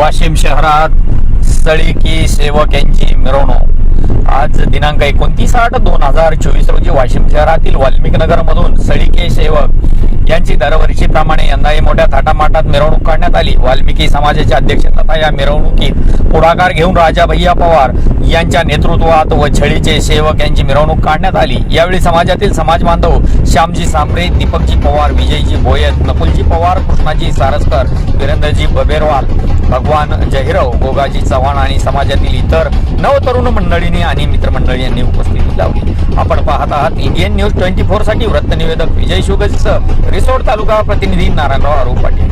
वाशिम शहरात सळीकी सेवक यांची मिरवणूक. आज दिनांक एकोणतीस आठ दोन हजार चोवीस रोजी वाशिम शहरातील वाल्मिक नगर मधून सळीके सेवक यांची दरवर्षीप्रमाणे यंदाही मोठ्या थाटामाटात मिरवणूक काढण्यात आली. वाल्मिकी समाजाचे अध्यक्ष तथा या मिरवणुकीत पुढाकार घेऊन राजा भैया पवार यांच्या नेतृत्वात व छळीचे सेवक यांची मिरवणूक काढण्यात आली. यावेळी समाजातील समाज बांधव श्यामजी सांबरे दीपकजी पवार विजयजी भोयत नकुलजी पवार कृष्णाजी सारस्कर वीरेंद्रजी बबेरवाल भगवान जहिरव गोगाजी चव्हाण आणि समाजातील इतर नवतरुण मंडळींनी आणि मित्रमंडळी यांनी उपस्थिती लावली आपण पाहत आहात इंडियन न्यूज ट्वेंटी फोरसाठी वृत्तनिवेदक विजय शुगलसह रिसोड तालुका प्रतिनिधी नारायणराव आरोप पाटील.